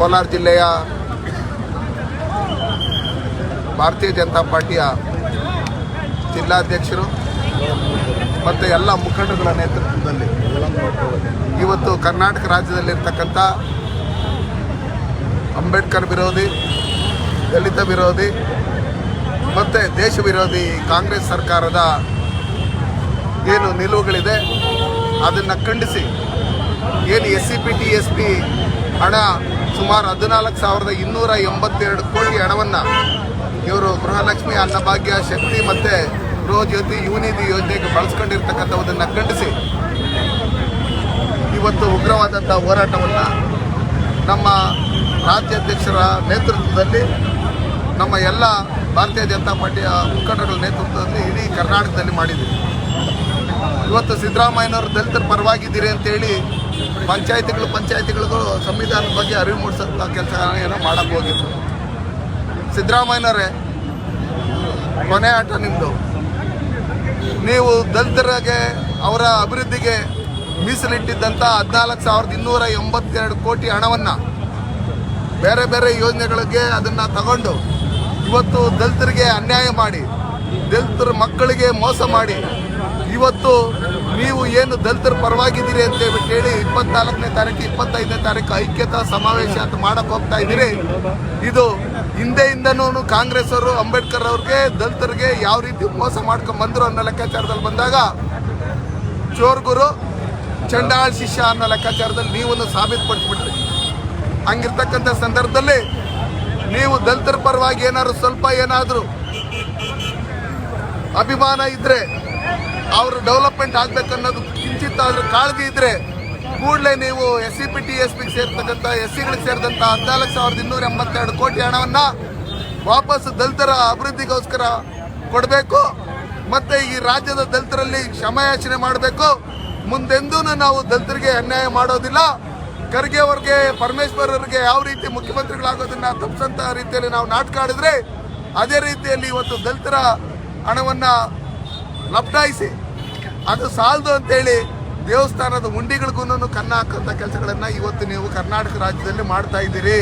ಕೋಲಾರ ಜಿಲ್ಲೆಯ ಭಾರತೀಯ ಜನತಾ ಪಾರ್ಟಿಯ ಜಿಲ್ಲಾಧ್ಯಕ್ಷರು ಮತ್ತು ಎಲ್ಲ ಮುಖಂಡರುಗಳ ನೇತೃತ್ವದಲ್ಲಿ ಇವತ್ತು ಕರ್ನಾಟಕ ರಾಜ್ಯದಲ್ಲಿರ್ತಕ್ಕಂಥ ಅಂಬೇಡ್ಕರ್ ವಿರೋಧಿ, ದಲಿತ ವಿರೋಧಿ ಮತ್ತು ದೇಶ ವಿರೋಧಿ ಕಾಂಗ್ರೆಸ್ ಸರ್ಕಾರದ ಏನು ನಿಲುವುಗಳಿದೆ, ಅದನ್ನು ಖಂಡಿಸಿ ಏನು S C P, T, S P ಹಣ ಸುಮಾರು ಹದಿನಾಲ್ಕು ಸಾವಿರದ ಇನ್ನೂರ ಎಂಬತ್ತೆರಡು ಕೋಟಿ ಹಣವನ್ನು ಇವರು ಗೃಹಲಕ್ಷ್ಮಿ, ಅನ್ನಭಾಗ್ಯ, ಶಕ್ತಿ ಮತ್ತು ಗೃಹಜ್ಯೋತಿ ಯುವನಿಧಿ ಯೋಜನೆಗೆ ಬಳಸ್ಕೊಂಡಿರ್ತಕ್ಕಂಥದ್ದನ್ನು ಖಂಡಿಸಿ ಇವತ್ತು ಉಗ್ರವಾದಂಥ ಹೋರಾಟವನ್ನು ನಮ್ಮ ರಾಜ್ಯಾಧ್ಯಕ್ಷರ ನೇತೃತ್ವದಲ್ಲಿ, ನಮ್ಮ ಎಲ್ಲ ಭಾರತೀಯ ಜನತಾ ಪಾರ್ಟಿಯ ಮುಖಂಡರುಗಳ ನೇತೃತ್ವದಲ್ಲಿ ಇಡೀ ಕರ್ನಾಟಕದಲ್ಲಿ ಮಾಡಿದ್ದೀವಿ. ಇವತ್ತು ಸಿದ್ದರಾಮಯ್ಯನವರು ದಲಿತರ ಪರವಾಗಿದ್ದೀರಿ ಅಂತೇಳಿ ಪಂಚಾಯತಿಗಳು ಪಂಚಾಯತಿಗಳಿಗೂ ಸಂವಿಧಾನದ ಬಗ್ಗೆ ಅರಿವು ಮೂಡಿಸೋಂಥ ಕೆಲಸ ಏನೋ ಮಾಡಕ್ಕೆ ಹೋಗಿದ್ರು ಸಿದ್ದರಾಮಯ್ಯನವರೇ, ಕೊನೆ ಆಟ ನಿಮ್ಮದು ನೀವು ದಲಿತರಿಗೆ ಅವರ ಅಭಿವೃದ್ಧಿಗೆ ಮೀಸಲಿಟ್ಟಿದ್ದಂಥ ಹದಿನಾಲ್ಕು ಸಾವಿರದ ಇನ್ನೂರ ಎಂಬತ್ತೆರಡು ಕೋಟಿ ಹಣವನ್ನು ಬೇರೆ ಬೇರೆ ಯೋಜನೆಗಳಿಗೆ ಅದನ್ನು ತಗೊಂಡು ಇವತ್ತು ದಲಿತರಿಗೆ ಅನ್ಯಾಯ ಮಾಡಿ, ದಲಿತರ ಮಕ್ಕಳಿಗೆ ಮೋಸ ಮಾಡಿ ಇವತ್ತು ನೀವು ಏನು ದಲಿತರ ಪರವಾಗಿದ್ದೀರಿ ಅಂತ ಹೇಳಿ ಇಪ್ಪತ್ನಾಲ್ಕನೇ ತಾರೀಕು, ಇಪ್ಪತ್ತೈದನೇ ತಾರೀಕು ಐಕ್ಯತಾ ಸಮಾವೇಶ ಅಂತ ಮಾಡಕ್ಕೆ ಹೋಗ್ತಾ ಇದ್ದೀರಿ. ಇದು ಹಿಂದೆಯಿಂದನೂ ಕಾಂಗ್ರೆಸ್ ಅವರು, ಅಂಬೇಡ್ಕರ್ ಅವ್ರಿಗೆ, ದಲಿತರಿಗೆ ಯಾವ ರೀತಿ ಮೋಸ ಮಾಡ್ಕೊಂಡ್ ಬಂದ್ರು ಅನ್ನೋ ಲೆಕ್ಕಾಚಾರದಲ್ಲಿ ಬಂದಾಗ ಚೋರ್ಗುರು ಚಂಡಾಳ್ ಶಿಷ್ಯ ಅನ್ನೋ ಲೆಕ್ಕಾಚಾರದಲ್ಲಿ ನೀವನ್ನು ಸಾಬೀತುಪಡಿಸ್ಬಿಟ್ರಿ. ಹಂಗಿರ್ತಕ್ಕಂಥ ಸಂದರ್ಭದಲ್ಲಿ ನೀವು ದಲಿತರ ಪರವಾಗಿ ಏನಾದ್ರು ಸ್ವಲ್ಪ ಏನಾದರೂ ಅಭಿಮಾನ ಇದ್ರೆ ಅವರು ಡೆವಲಪ್ಮೆಂಟ್ ಆಗ್ಬೇಕು ಅನ್ನೋದು ಕಿಂಚಿತ್ ಆದ್ರೂ ಕಾಳಜಿ ಇದ್ರೆ ಕೂಡಲೇ ನೀವು S C P T S ಪಿಗೆ ಸೇರ್ತಕ್ಕಂಥ ಎಸ್ ಸಿಗಳಿಗೆ ಸೇರಿದಂಥ ಹದಿನಾಲ್ಕು ಸಾವಿರದ ಇನ್ನೂರ ಎಂಬತ್ತೆರಡು ಕೋಟಿ ಹಣವನ್ನು ವಾಪಸ್ ದಲಿತರ ಅಭಿವೃದ್ಧಿಗೋಸ್ಕರ ಕೊಡಬೇಕು. ಮತ್ತೆ ಈ ರಾಜ್ಯದ ದಲಿತರಲ್ಲಿ ಕ್ಷಮಾಯಾಚನೆ ಮಾಡಬೇಕು. ಮುಂದೆಂದೂ ನಾವು ದಲಿತರಿಗೆ ಅನ್ಯಾಯ ಮಾಡೋದಿಲ್ಲ. ಖರ್ಗೆ ಅವ್ರಿಗೆ, ಪರಮೇಶ್ವರ್ ಅವರಿಗೆ ಯಾವ ರೀತಿ ಮುಖ್ಯಮಂತ್ರಿಗಳಾಗೋದನ್ನ ತಪ್ಪಿಸಂತ ರೀತಿಯಲ್ಲಿ ನಾವು ನಾಟಕ ಆಡಿದ್ರೆ, ಅದೇ ರೀತಿಯಲ್ಲಿ ಇವತ್ತು ದಲಿತರ ಹಣವನ್ನ ಲಪ್ಟಾಯಿಸಿ ಅದು ಸಾಲದು ಅಂತೇಳಿ ದೇವಸ್ಥಾನದ ಉಂಡಿಗಳಿಗೂ ಕನ್ನ ಹಾಕಂತ ಕೆಲಸಗಳನ್ನ ಇವತ್ತು ನೀವು ಕರ್ನಾಟಕ ರಾಜ್ಯದಲ್ಲಿ ಮಾಡ್ತಾ ಇದ್ದೀರಿ.